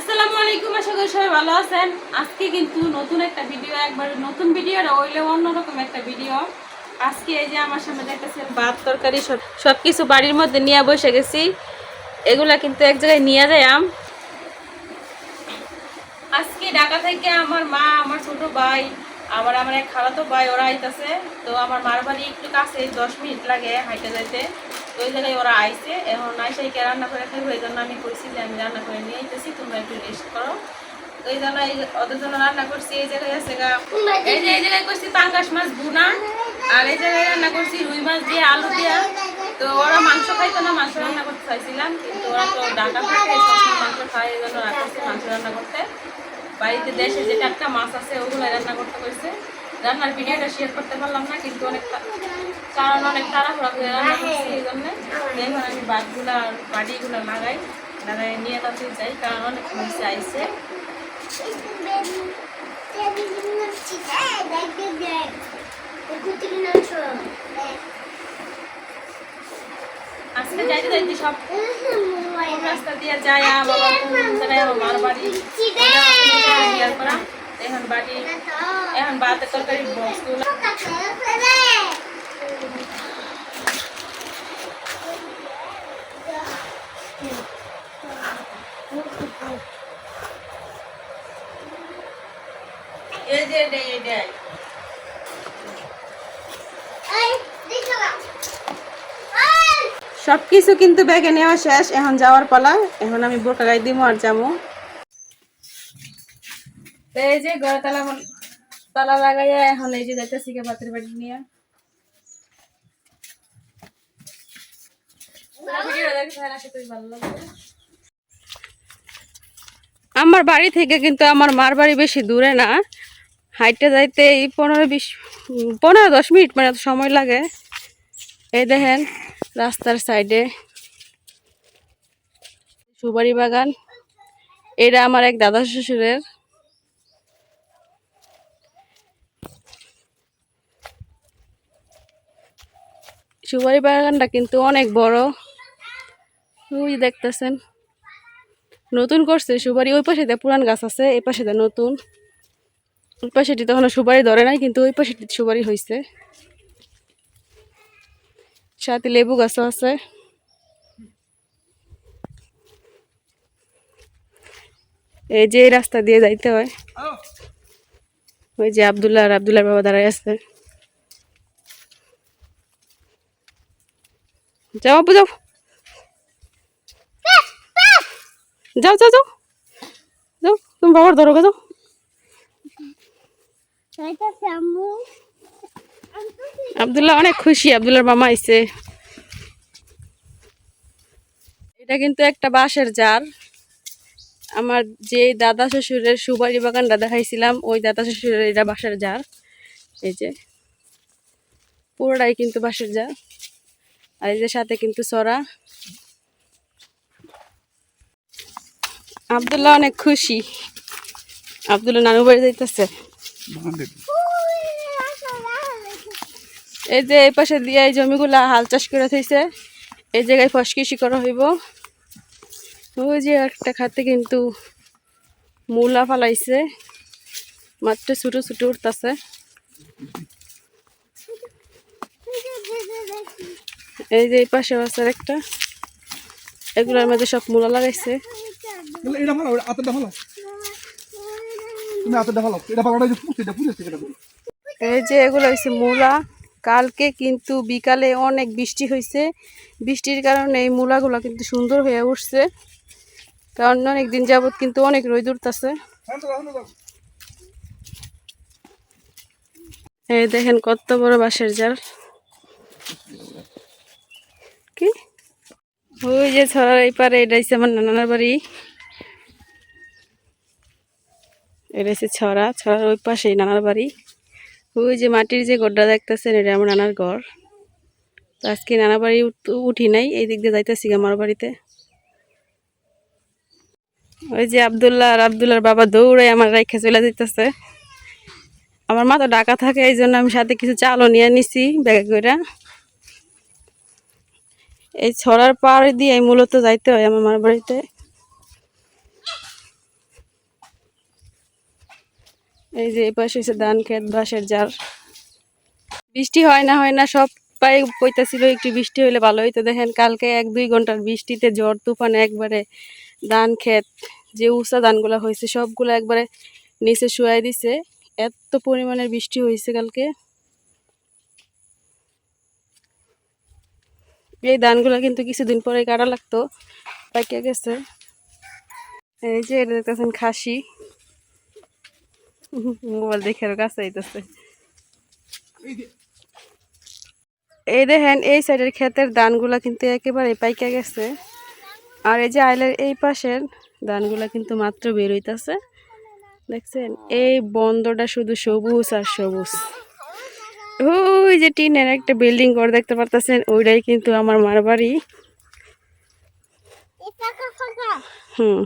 আসসালামু আলাইকুম, আশা করি সবাই ভালো আছেন। আজকে কিন্তু নতুন একটা ভিডিও একবার নতুন ভিডিও অন্যরকম একটা ভিডিও আজকে এই যে আমার সামনে দেখতেছেন, ভাত, তরকারি, সব সব কিছু বাড়ির মধ্যে নিয়ে বসে গেছি। এগুলা কিন্তু এক জায়গায় নিয়ে যাই আম। আজকে ঢাকা থেকে আমার মা, আমার ছোট ভাই আবার আমার এক খালাতো ভাই, ওরা আইতাছে। তো আমার মার বাড়ি একটু কাছে দশ মিনিট লাগে হাইটে যাইতে। তো ওই জায়গায় ওরা আইছে। এখন রান্না করে খাইবো এই জন্য আমি কইছি যে আমি রান্না করে নিয়ে আইতেছি তোমরা একটু রেস্ট করো। এই জন্য ওদের জন্য রান্না করছি এই জায়গায় আছে গা এই যে এই জায়গায় করছি পাঙ্গাস মাছ ভুনা আর এই জায়গায় রান্না করছি রুই মাছ দিয়ে আলু দিয়া। তো ওরা মাংস খাইতো না মাংস রান্না করতে চাইছিলাম কিন্তু ওরা তো ডাটা থাকে মাংস খায় এই জন্য রাখছি মাংস রান্না করতে। বাড়িতে দেশে যে টাটকা মাছ আছে ওগুলো রান্না করতে হয়েছে রান্নার ভিডিওটা শেয়ার করতে পারলাম না কিন্তু অনেক তা- কারণ অনেক তাড়াহুড়া করে রান্না করছি এই জন্য। এখন আমি বাদগুলা বাড়িগুলো লাগাই লাগাই নিয়ে তাতে যাই কারণ অনেক হয়েছে আইসে আজকে যাইতে যাইতে সব রাস্তা দিয়ে যায় বাবা মার বাড়ি। এখন বাড়ি এখন বাতে তরকারি বক্সগুলো এই যে এটাই এটাই সব কিছু কিন্তু ব্যাগে নেওয়া শেষ। এখন যাওয়ার পালা। এখন আমি বোরকা গাই দিব আর যাব এই যে ঘরে তালা তালা লাগাইয়া এখন এই যে যাইতেছি কে বাতের বাড়ি নিয়ে। আমার বাড়ি থেকে কিন্তু আমার মার বাড়ি বেশি দূরে না। হাইটে যাইতে এই পনেরো বিশ পনেরো দশ মিনিট মানে সময় লাগে। এই দেখেন রাস্তার সাইডে সুপারি বাগান। এটা আমার এক দাদা শ্বশুরের। সুপারি বাগানটা কিন্তু অনেক বড়। ওই দেখতেছেন। নতুন করছে সুপারি। ওই পাশে পুরান গাছ আছে, এই পাশে নতুন। ওই পাশেটি তখন সুপারি ধরে নাই, কিন্তু ওই পাশেটি সুপারি হয়েছে সাথে লেবু গাছও আছে। এই যে রাস্তা দিয়ে যাইতে হয়। ওই যে আবদুল্লাহ আর আবদুল্লাহর বাবা দাঁড়ায় আছে। যাও আপু যাও। যাও যাও যাও। যাও তুমি বাবার ধরো গো, যাও। আবদুল্লাহ অনেক খুশি আবদুল্লাহর মামা আইছে। এটা কিন্তু একটা বাঁশের জার। আমার যে দাদা শ্বশুরের সুপারি বাগানটা দেখাইছিলাম ওই দাদা শ্বশুরের এটা বাঁশের জার। এই যে পুরোটাই কিন্তু বাঁশের জার। আর এই যে সাথে কিন্তু সরা। আবদুল্লাহ অনেক খুশি। আবদুল্লাহ নানু বাড়ি যাইতেছে। এই যে এই পাশে দিয়ে এই জমিগুলা হাল চাষ করে থইছে। এই জায়গায় ফসকিসি করা হইব। ওই যে একটা খাতে কিন্তু মূলা ফালাইছে। মাত্র ছোটো ছোটো উঠতেছে। এই যে এই পাশে আছে একটা এগুলোর মধ্যে সব মূলা লাগাইছে। এটা ভালো ওটা ভালো। তুমি আতরটা ভালো এটা ভালো এটা পুষে এটা পুষে এটা এই যে এগুলো হয়েছে মূলা। কালকে কিন্তু বিকালে অনেক বৃষ্টি হয়েছে বৃষ্টির কারণে এই মূলাগুলো কিন্তু সুন্দর হয়ে উঠছে। কারণ অনেক দিন যাবত কিন্তু অনেক রোদ উঠতেছে। এই দেখেন কত বড় বাঁশের জাল কি ওই যে ছড়ার এই পারে, এটা হচ্ছে আমার নানার বাড়ি। এটা ছড়া, ছড়ার ওই পাশেই নানার বাড়ি। ওই যে মাটির যে গড়টা দেখতেছেন, এটা আমার নানার ঘর। তো আজকে নানা বাড়ি উঠ- নাই, এই দিক দিয়ে যাইতেছি আমার বাড়িতে। ওই যে আবদুল্লাহ আর আবদুল্লাহর বাবা দৌড়ে আমার রেখে চলে যেতেছে আমার মা তো ডাকা থাকে এই জন্য আমি সাথে কিছু চালও নিয়ে নিছি ব্যাগে করে এই ছড়ার পাড় দিয়ে মূলত যাইতে হয় আমার বাড়িতে। এই যে এই পাশে এসে ধান ক্ষেত, বাঁশের যার বৃষ্টি হয় না হয় না সব পায়ে কইতাছিল একটু বৃষ্টি হইলে ভালো হইতো। দেখেন কালকে এক দুই ঘণ্টার বৃষ্টিতে ঝড়, তুফান একবারে ধান ক্ষেত, যে উষা ধানগুলো হয়েছে সবগুলো একবারে নিচে শুয়াই দিছে। এত পরিমাণের বৃষ্টি হয়েছে কালকে। এই ধানগুলো কিন্তু কিছুদিন পরে কাটা লাগতো, পাইকে গেছে। এই যে এটা দেখতেছেন খাসি। মোবাইল দেখে আরও কাছে আইতেছে। এই দেখেন, এই সাইডের ক্ষেতের ধানগুলা কিন্তু একেবারে পাইকা গেছে। আর এই যে আইলের এই পাশের ধানগুলা কিন্তু মাত্র বের হইতাছে। দেখছেন, এই বন্দরটা শুধু সবুজ আর সবুজ। ওই যে টিনের একটা বিল্ডিং ঘর দেখতে পারতেছেন ওইটাই কিন্তু আমার মার বাড়ি। হুম।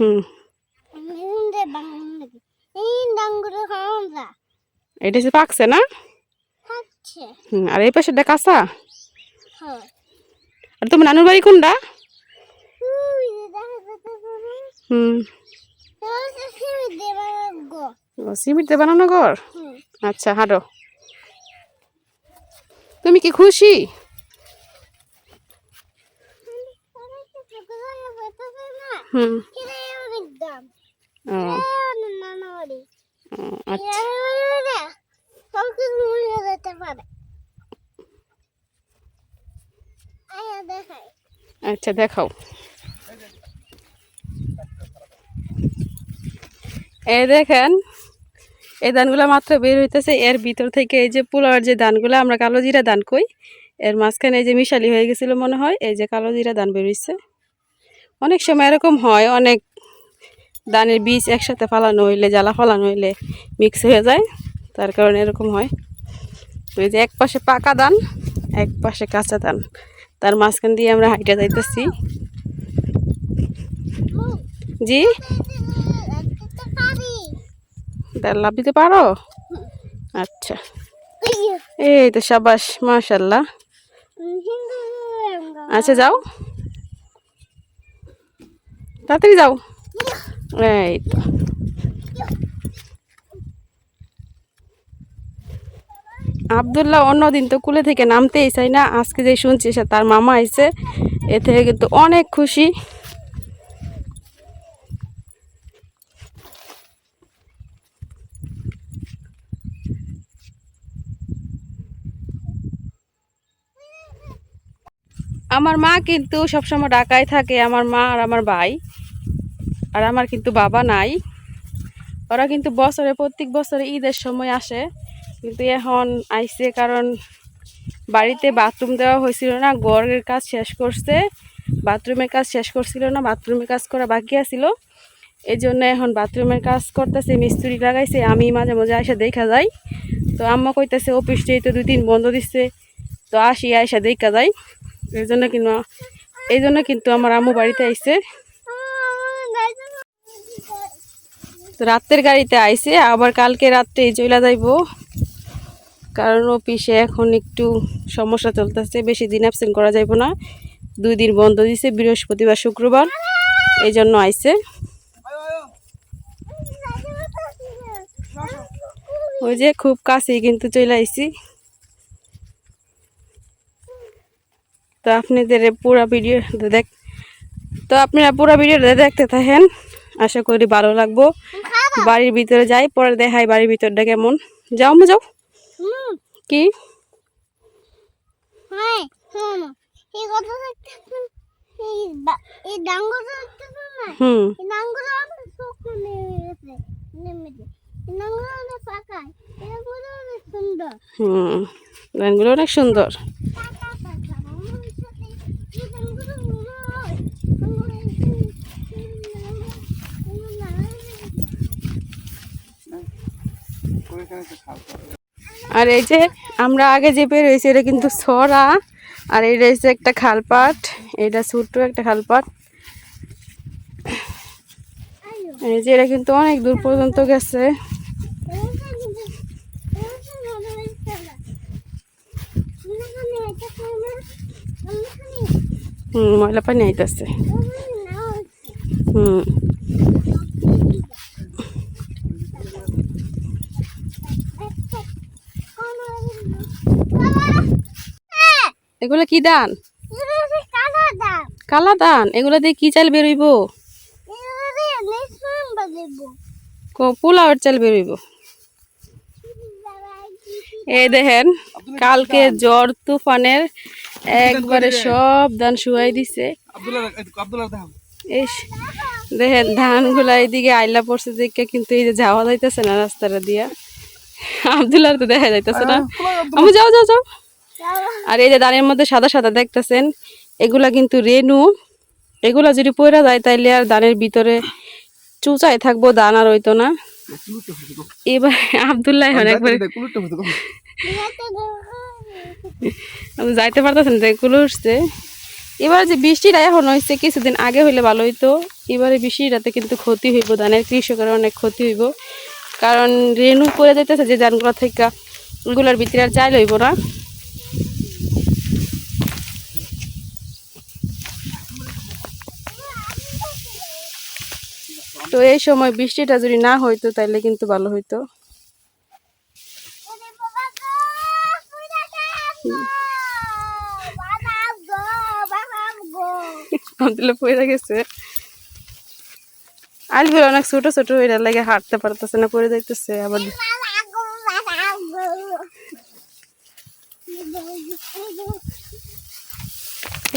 হুম। এটা পাকছে না? আর এই পাশেটা কাঁচা? হ্যাঁ। আর তোমার নানুর বাড়ি কোনটা? হুম। বানানো ঘর? আচ্ছা হাঁটো। তুমি কি খুশি? হুম। আচ্ছা। আচ্ছা দেখাও। এই দেখেন, এই ধানগুলো মাত্র বের হইতেছে। এর ভিতর থেকে এই যে পোলার যে ধানগুলো, আমরা কালো জিরা ধান কই, এর মাঝখানে এই যে মিশালি হয়ে গেছিল মনে হয়, এই যে কালো জিরা ধান বেরোইছে অনেক সময় এরকম হয়, অনেক ধানের বীজ একসাথে ফালানো হইলে, জ্বালা ফালানো হইলে মিক্স হয়ে যায়, তার কারণে এরকম হয়। এই যে এক পাশে পাকা ধান, এক পাশে কাঁচা ধান, তার মাঝখান দিয়ে আমরা হাইটা যাইতেছি। জি? লাভ দিতে পারো? আচ্ছা। এই তো সাবাস মাশাল্লাহ আচ্ছা যাও। তাড়াতাড়ি যাও। এই তো। আবদুল্লাহ অন্যদিন তো কুলে থেকে নামতেই চাই না। আজকে যে শুনছি তার মামা আইছে এ থেকে কিন্তু অনেক খুশি। আমার মা কিন্তু সবসময় ঢাকায় থাকে, আমার মা আর আমার ভাই। আর আমার কিন্তু বাবা নাই। ওরা কিন্তু বছরে, প্রত্যেক বছরে ঈদের সময় আসে। কিন্তু এখন আইসে কারণ বাড়িতে বাথরুম দেওয়া হয়েছিল না গড়ের কাজ শেষ করছে। বাথরুমের কাজ শেষ করছিল না বাথরুমের কাজ করা বাকি আছিল। এই জন্য এখন বাথরুমের কাজ করতেছে, মিস্ত্রি লাগাইছে, আমি মাঝে মাঝে আইসা দেখা যাই তো আম্মা কইতেছে, অফিস যেহেতু দুই দিন বন্ধ দিচ্ছে তো আসি, আইসা দেখা যাই এই জন্য কিন্তু এই জন্য কিন্তু আমার আম্মু বাড়িতে আইছে। তো রাতের গাড়িতে আইছে, আবার কালকে রাত্রে চলে যাইব। কারণ অফিসে এখন একটু সমস্যা চলতেছে, বেশি দিন অ্যাবসেন্ট করা যাইব না। দুই দিন বন্ধ দিছে, বৃহস্পতিবার, শুক্রবার, এই জন্য আইছে। ওই যে খুব কাছেই কিন্তু চলে আইছি। তো আপনাদের পুরা ভিডিও দেখ, তো আপনারা পুরা ভিডিওটা দেখতে থাকেন। আশা করি ভালো লাগবো। বাড়ির ভিতরে যাই, পরে দেখাই বাড়ির ভিতরটা কেমন। যাও মা, যাও। কি? হুম। হুম। ডাঙ্গুলো আমার শুকনো নেমে গেছে নেমে যে এই ডাঙ্গুলো অনেক পাকায় এই ডাঙ্গুলো অনেক সুন্দর হুম গানগুলো অনেক সুন্দর পাকা পাকা আমার সাথে এই ডাঙ্গুলো মনে হয় আমার এই- এই নাম- আমার নাম- আর এই যে আমরা আগে যে বের হয়েছি, এটা কিন্তু সরা। আর এটা হচ্ছে একটা খালপাট। এটা ছোট্ট একটা খালপাট। এই যে এটা কিন্তু অনেক দূর পর্যন্ত গেছে। হুম, ময়লা পানি আইতাছে। হুম। এগুলো কি দান? কালা দান। এগুলো দিয়ে কি চাল বেরোইব পোলাওয়ের চাল বেরোইব এই দেখেন কালকে জ্বর তুফানের একবারে সব ধান শুয়াই দিছে। আব্দুল্লাহ আব্দুল্লাহ দেখেন ধানগুলা এইদিকে আইলা পড়ছে দেখে কিন্তু এই যে যাওয়া যাইতেছে না রাস্তাটা দিয়া। আবদুল্লার তো দেখা যাইতেছে না। আমি যাও যাও যাও। আর এই যে ধানের মধ্যে সাদা সাদা দেখতেছেন এগুলা কিন্তু রেনু। এগুলা যদি পয়রা যায় তাইলে আর ধানের ভিতরে চুচাই থাকব দান আর হইতো না। এবার আবদুল্লাহ একবার যাইতে পারতেছেন না এগুলো উঠছে এবার যে বৃষ্টিটা এখন হয়েছে কিছুদিন আগে হইলে ভালো হইতো। এবারে বৃষ্টিটাতে কিন্তু ক্ষতি হইব ধানের কৃষকের অনেক ক্ষতি হইব। কারণ রেনু পরে যাইতেছে যে ধানগুলো থেকে এগুলোর ভিতরে আর চাইল হইব না। তো এই সময় বৃষ্টিটা যদি না হইতো, তাইলে কিন্তু ভালো হইতো। অনেক ছোট ছোট লাগে, হাঁটতে পারতেছে না, পড়ে যাইতেছে, আবার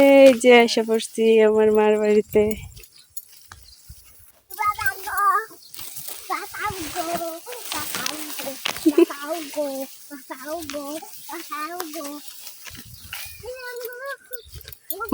এই যে পড়ছি আমার মার বাড়িতে।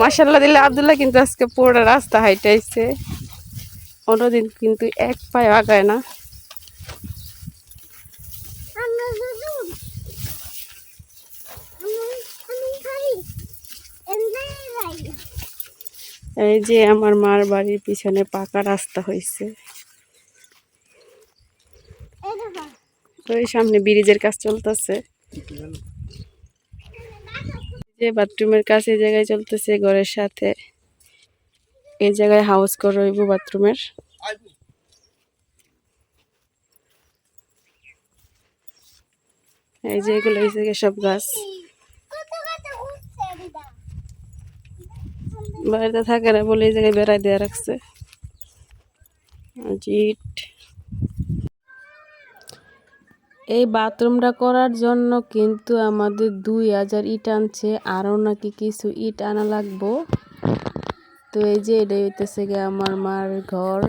মাসাল্লাহ দিলে আবদুল্লাহ কিন্তু আজকে পুরো রাস্তা হাইটাইছে। অন্যদিন কিন্তু এক পায়ে আগায় না। এই যে আমার মার বাড়ির পিছনে পাকা রাস্তা হয়েছে ওই সামনে ব্রিজের কাজ চলতেছে। যে বাথরুমের কাজ এই জায়গায় চলতেছে ঘরের সাথে। এই জায়গায় হাউস কর হইব বাথরুমের। এই যে এগুলো এই জায়গায় সব গাছ। বাড়িতে থাকে না বলে এই জায়গায় বেড়াই দেওয়া রাখছে। এই বাথরুমটা করার জন্য কিন্তু আমাদের দুই হাজার ইট আনছে। আরও নাকি কিছু ইট আনা লাগবো। তো এই যে এটা হইতেছে গিয়ে আমার মার ঘর।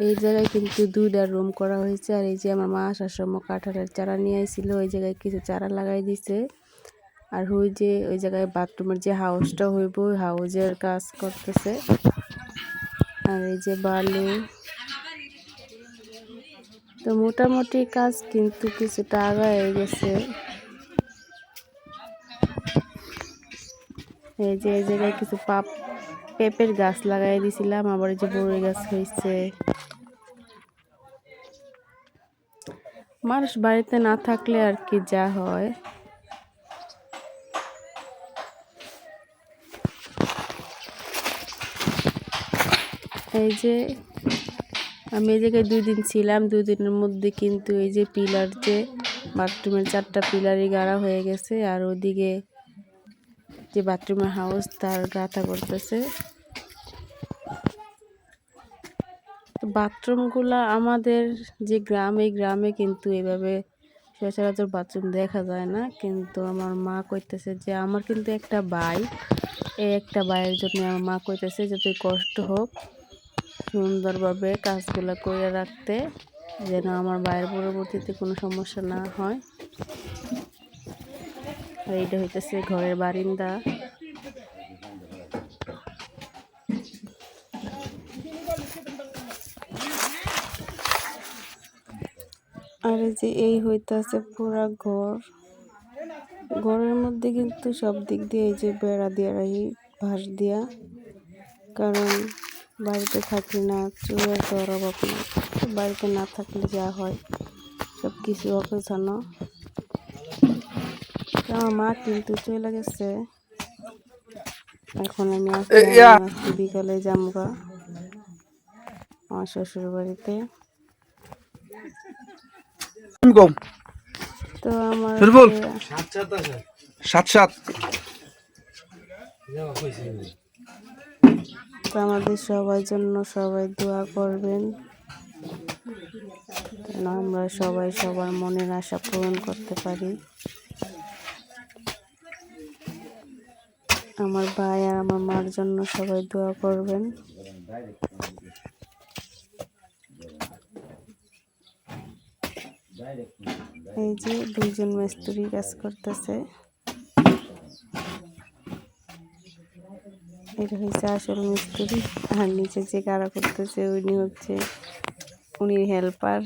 এই জায়গায় কিন্তু দুইটা রুম করা হয়েছে। আর এই যে আমার মা আসার সময় কাঁঠালের চারা নিয়ে আইছিল। ওই জায়গায় কিছু চারা লাগাই দিছে। আর ওই যে, ওই জায়গায় বাথরুমের যে হাউসটা হইব, ওই হাউজের কাজ করতেছে। আর এই যে বালু। তো মোটামুটি কাজ কিন্তু কিছুটা আগায় গেছে। এই যে এই জায়গায় কিছু পাপ, পেঁপের গাছ লাগাই দিছিলাম, আবার এই যে বড়ই গাছ হয়েছে। মানুষ বাড়িতে না থাকলে আর কি যা হয়। এই যে আমি এই জায়গায় দুই দিন ছিলাম, দুই দিনের মধ্যে কিন্তু এই যে পিলার যে বাথরুমের চারটা পিলারই গাড়া হয়ে গেছে আর ওদিকে যে বাথরুমের হাউস তার গাঁথা করতেছে। বাথরুমগুলা আমাদের যে গ্রাম, এই গ্রামে কিন্তু এভাবে সচরাচর বাথরুম দেখা যায় না। কিন্তু আমার মা কইতেছে যে, আমার কিন্তু একটা ভাই, এই একটা ভাইয়ের জন্য আমার মা কইতেছে যতই কষ্ট হোক সুন্দরভাবে কাজগুলো করে রাখতে যেন আমার ভাইয়ের পরবর্তীতে কোনো সমস্যা না হয়। আর এইটা হইতেছে ঘরের বারিন্দা। আর যে এই হইতাছে পুরা ঘর। ঘরের মধ্যে কিন্তু সব দিক দিয়ে এই যে বেড়া দিয়া রাখি বাঁশ দিয়া। কারণ বাড়িতে থাকি না চুলের তো আর অভাব না বাড়িতে না থাকলে যা হয় সব কিছু অগোছানো তো আমার মা কিন্তু চলে গেছে। এখন আমি আজকে বিকালে যামগা আমার শ্বশুর বাড়িতে তো আমার সাত সাত আমাদের সবার জন্য সবাই দোয়া করবেন। যেন আমরা সবাই সবার মনের আশা পূরণ করতে পারি। আমার ভাই আর আমার মার জন্য সবাই দোয়া করবেন। এই যে দুইজন মিস্ত্রি কাজ করতেছে। এটা হয়েছে আসল মিস্ত্রি। আর নিচে যে কারা করতেছে উনি হচ্ছে উনি হেল্পার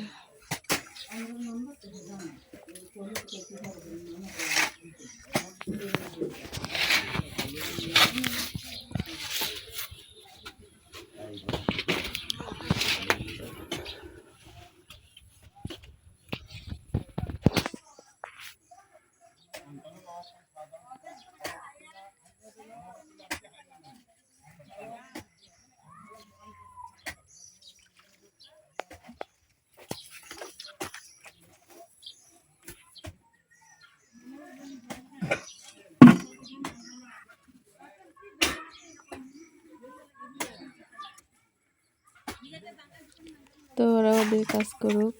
তো ওরা ওদের কাজ করুক।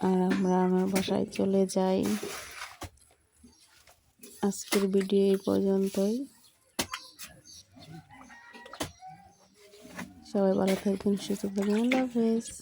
আর আমরা আমার বাসায় চলে যাই। আজকের ভিডিও এই পর্যন্তই। সবাই ভালো থাকবেন, সুস্থ থাকবেন। আল্লাহ হাফেজ।